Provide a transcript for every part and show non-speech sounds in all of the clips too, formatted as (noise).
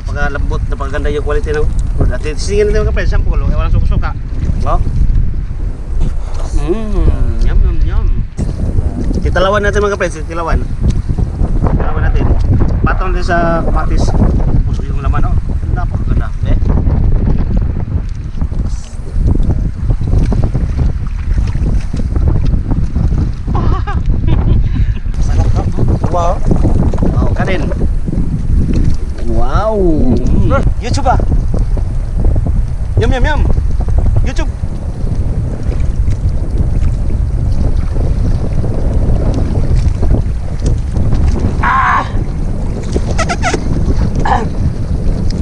napakalambot, napakaganda yung quality ng food. At tisingin natin mga kapres, sample, oh. walang suka-suka. Oh. Mmm, yum, yum, yum. Titalawan natin mga kapres, titalawan. Titalawan natin. Patong din sa kamatis. Puso yung laman, oh. Napakaganda. Eh. Sarap ka. Wow. Wow, kanin. Wow. Mm. YouTube ah. Yum yum yum. YouTube. Ah.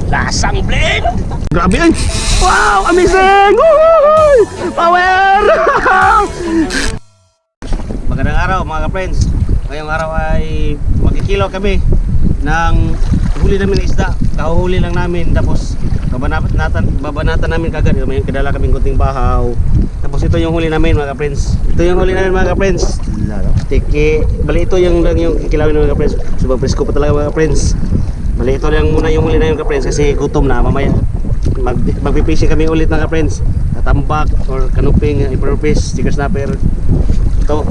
Lasang blend. Grabe yan. Wow, amazing. Woohoo! Power! (laughs) Magandang araw mga ka-friends. Ngayong araw ay magkikilaw kami ng huli namin ng isda. Kahuhuli lang namin tapos babanatan, babanatan namin kagad. May kadala kaming kunting bahaw. Tapos ito yung huli namin mga ka-friends. Ito yung huli namin mga ka-friends. Tiki, bali ito yung lang yung kikilawin ng mga ka-friends. Sobrang presko pa talaga mga ka-friends. Bali ito lang muna yung huli namin ka-friends kasi gutom na mamaya. Mag, magpipishing kami ulit mga ka-friends. Katambak or kanuping, iperfish, sticker snapper. Ito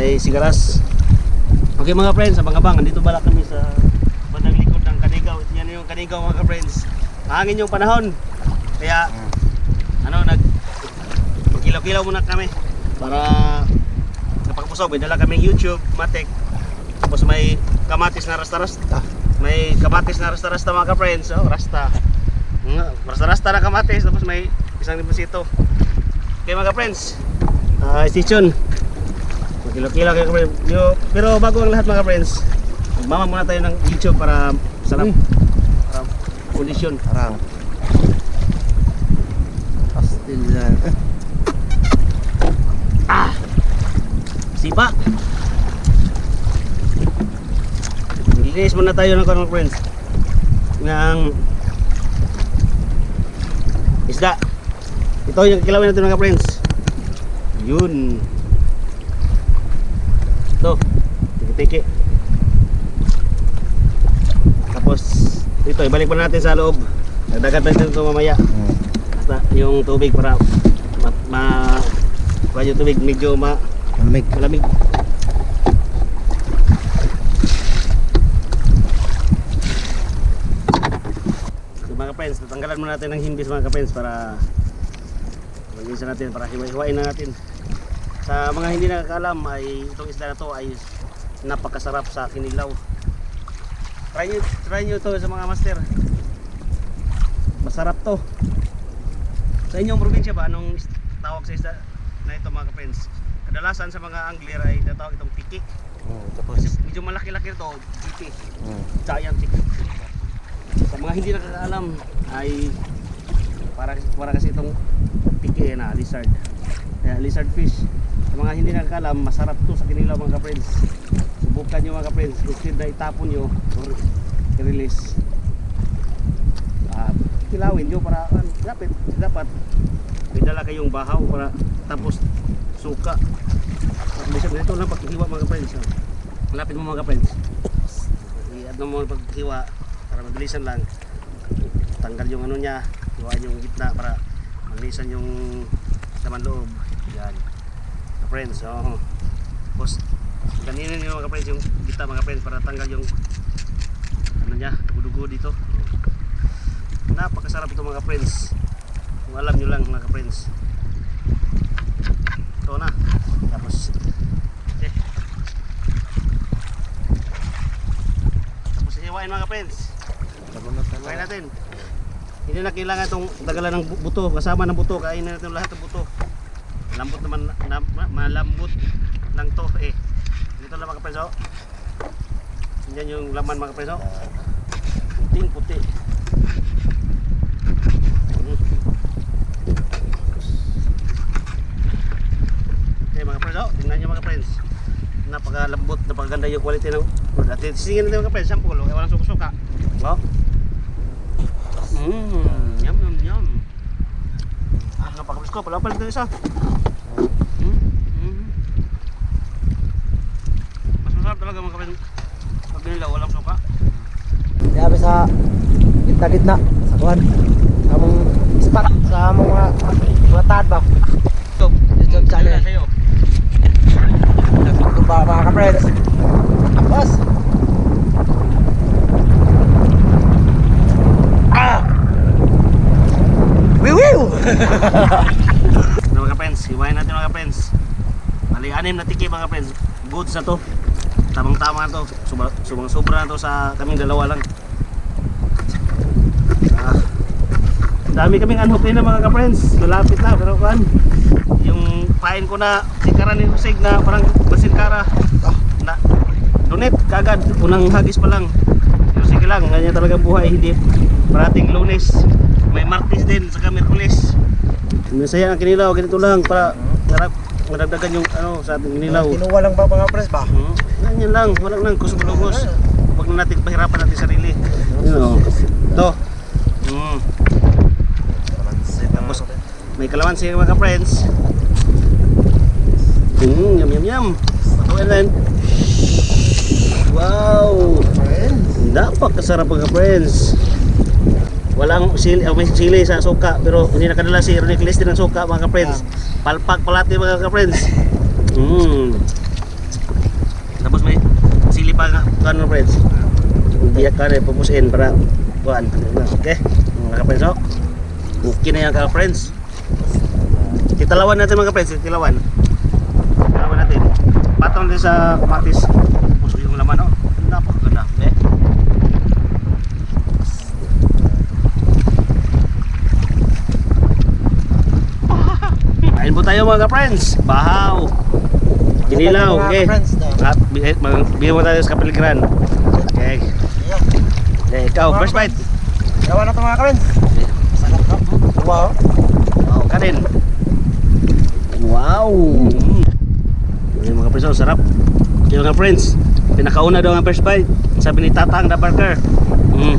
ay sigaras. Okay mga friends, abang-abang, andito bala kami sa bandang likod ng Kanigaw. Ito yan yung Kanigaw mga friends. Hangin yung panahon. Kaya ano nag magkilaw-kilaw muna kami para kapag pusog, may dala kaming YouTube, Matic. Tapos may kamatis na rasta-rasta. May kamatis na rasta-rasta mga friends, oh, rasta. Nga, Rasta-rasta na kamatis, tapos may isang deposito. Okay mga friends, uh, stay tuned. Kilo-kilo kayo pero bago ang lahat mga friends, magmama muna tayo ng YouTube para sarap. Para kondisyon. Parang. Pastillan. (laughs) Sipa. Linis muna tayo ng mga friends. Ng isda. Ito yung kilawin natin mga friends. Yun. Ito. Tiki-tiki. Tapos ito, ibalik pa natin sa loob. Dagdagan natin ito mamaya. Hmm. Basta yung tubig para ma, ma yung tubig medyo ma, Malamig. malamig. So mga friends, tatanggalan muna natin ng himbis mga friends para malisan natin para hiwa-hiwain na natin. Sa mga hindi nakakaalam ay itong isda na to ay napakasarap sa kinilaw. Try nyo, try nyo to sa mga master. Masarap to. Sa inyong probinsya ba, anong tawag sa isda na ito mga friends? Kadalasan sa mga angler ay natawag itong tiki. Hmm. Kasi Tapos. medyo malaki-laki ito, tiki. Hmm. Giant tiki. Sa mga hindi nakakaalam ay para, para kasi itong tiki na lizard. Kaya lizard fish. Sa mga hindi nakakaalam, masarap to sa kinilaw mga friends. Subukan nyo mga friends. Instead na itapon nyo or i-release. Ah, kilawin nyo para ah, dapat, dapat may kayong bahaw para tapos suka. Minsan ito lang paghiwa mga friends. Lapit mo mga friends. I-add mo mga paghiwa para mabilisan lang. Tanggal yung ano niya, hiwain yung gitna para malisan yung laman loob. Yan. Friends, oh. Tapos ganinin niyo mga friends yung gitna mga friends para tanggal yung ano niya, dugo-dugo dito. Napakasarap ito mga friends. Kung alam nyo lang mga friends. Ito na. Tapos okay. Tapos iwain mga friends. Talaga. natin. Hindi na kailangan itong dagalan ng bu- buto. Kasama ng buto. Kainin natin lahat ng buto. Malambot naman. Na, ma- malambot lang to eh. Dito lang mga oh. Yan yung laman mga oh. Puting puti. Mm. Okay mga oh. Tingnan nyo mga friends. Napakalambot. Napakaganda yung quality ng At singin natin mga friends. Sample oh. Walang suka-suka. Wow. Mmm, yum yum yum. Ah, napakabis ko. Pala pala ito isa. Mm, mm. Mas masarap talaga mga kapatid. Pag nila walang suka. Sabi sa kita sa gitna. Sa kuhan. Among spot sa mga mga tad ba. YouTube channel. Kung ba mga ka-friends. Boss. Ah! Wiw wiw! Na (laughs) mga friends, hiwain natin mga friends. Bali, anim na tiki mga friends. Goods na to. Tamang tama to. Suba, subang sobra to sa kaming dalawa lang. Ah, dami kaming unhook na mga ka-friends. Malapit na pero kan yung pain ko na sikaran ni Husig na parang basin kara na donate kagad unang hagis pa lang pero sige lang ganyan talaga buhay hindi parating lunes may martis din sa Merkulis Masaya ang kinilaw, ganito lang para harap madagdagan yung ano sa ating kinilaw. Kinuha lang ba mga friends ba? Hmm? Ganyan lang, wala nang kusog-lugos. Huwag na natin pahirapan natin sarili. You know. Ito. Mm. Tapos, may kalamansi mga friends. Mm, yum yum yum. Patuin rin. Wow! Napakasarap mga friends. Walang sili, oh, may sili sa suka pero hindi nakadala si Ronnie Clis din ng suka mga friends. Palpak palati mga friends. Mm. Tapos may sili pa nga kano friends. Biyak ka na pumusin para kuan. Okay. Mga friends oh. Okay na yan ka friends. Titalawan natin mga friends, titalawan. Titalawan natin. Patong din sa kamatis. Puso yung laman oh. Napakaganda. Okay. (laughs) Kain po tayo mga friends. Bahaw. Kinilaw, okay. Bigay bigyan mo tayo sa kapiligiran. Okay. Okay, ikaw, first bite. Gawa na ito mga friends. Sarap ka. Wow. Wow, kanin. Wow. Mm. Yung mga friends, oh, sarap. Okay mga friends, pinakauna daw ang first bite. Sabi ni Tatang na burger. Mm.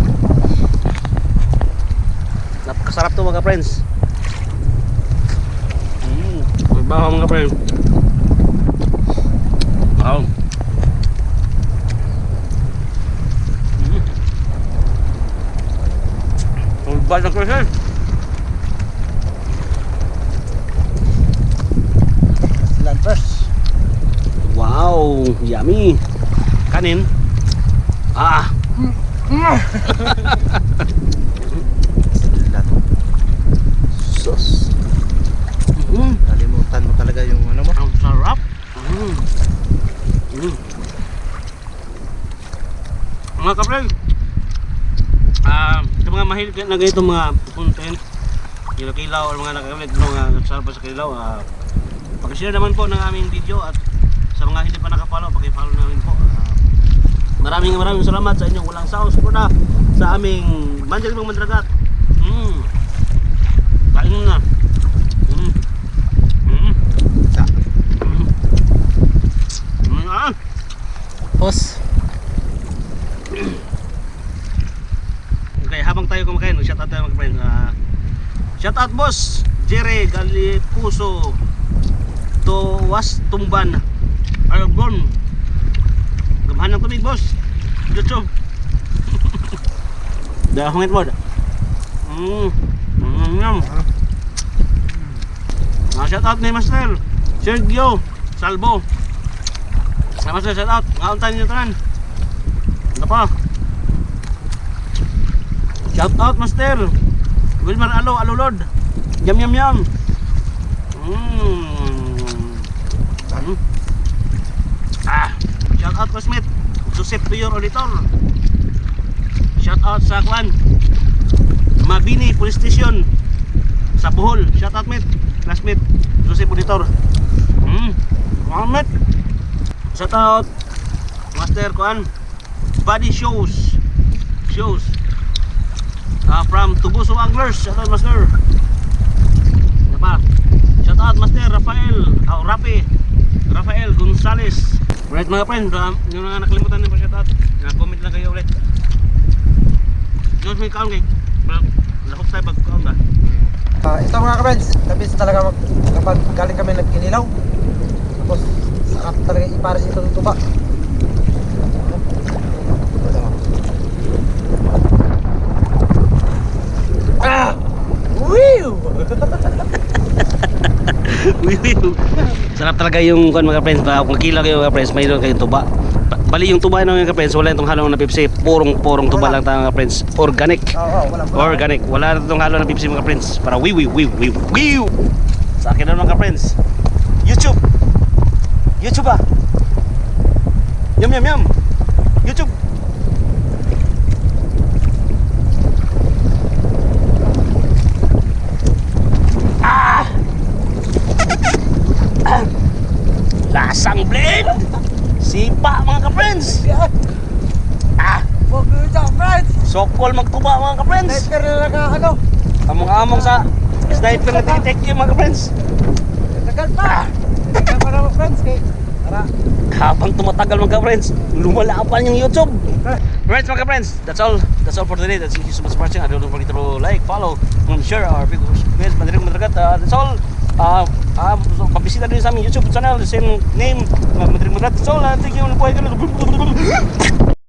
Napakasarap to mga friends. Mm. May bahaw mga friends. Wow. Mm. Ang bad ng friends. Land first. Wow, yummy. Kanin. Ah, sus. Mm, Nalimutan mo talaga yung ano mo. ang sarap. Mm. Mga kapren, ah, sa mga mahilig na ganito mga content, yung kilaw mga nakakalit mga nagsarap sa kilaw, ah, pakishare naman po ng aming video at sa mga hindi pa nakapollow, pakipollow na rin po. Ah, maraming maraming salamat sa inyong walang saos po na sa aming Manjal Ibang Mandragat. Mm. Kain na. Mm. Mm. Sa. Mm. Mm. Ah. Pos. Okay, habang tayo kumakain, shout out tayo mga friends. Uh, shout out boss. Jerry Galipuso. Tuwas Tumban. Arbon Gamahan ng tubig boss. YouTube (laughs) Dahongit mo Mmm Yum Ah, shout out ni Master Sergio Salvo Ah, Master shout out. Kauntan niyo tanan. Ano pa? Shout out Master. Wilmar Alo Alulod Yum yum yum. Mm. Mm. Ah. Shout out ko Smith Joseph Tuyor Auditor. Shout out sa Kwan? Mabini Police Station. Sa Bohol. Shout out mate. Classmate Joseph Auditor. Hmm. Mohammed Shout out Master Kwan Body Shows Shows Ah, from Tubuso Anglers. Shout out Master. Pa? Shout out Master Rafael. Oh, Rafi. Rafael Gonzales. Right mga friends, um, yung mga nakalimutan nyo pa shout out. Na-comment lang kayo ulit. Yung may kaon kay. Lakot tayo pag kaon ba? Ah, ito mga ka-friends, labis talaga kapag galing kami nagkinilaw. Tapos, Sarap talaga ipares ito ng tuba. Ah! Wiu! Wiu! Sarap talaga yung ah! (laughs) kan mga friends. Kung kilag yung mga friends, mayroon kayong tuba. Bali yung tuba ng mga friends, wala itong halong na Pepsi. Purong-purong tuba lang tayo mga friends. Organic. Oh, wala, wala. Organic. Wala itong halong na Pepsi mga friends. Para wiu wiu wiu wiu wiu! Sa akin na mga friends. YouTube! YouTube ah. Yum yum yum. YouTube. Ah! Ah! Lasang blade! Sipa mga ka-friends! Ah! Friends! Sokol magtuba mga ka-friends! Sniper na lang ang ano. Among-among sa sniper na tinitek yung mga ka-friends! Tagal pa! Tagal pa naman, friends. Kay, tara. Habang tumatagal mga ka-friends, lumalaban yung YouTube! Friends mga ka-friends, that's all. That's all for today. That's thank you so much for watching. I don't forget to like, follow, and share our videos. Madaling madragat. Uh, that's all. Uh, uh, so, pabisita din sa aming YouTube channel, the same name, Madaling Madragat. That's all. Uh, thank you.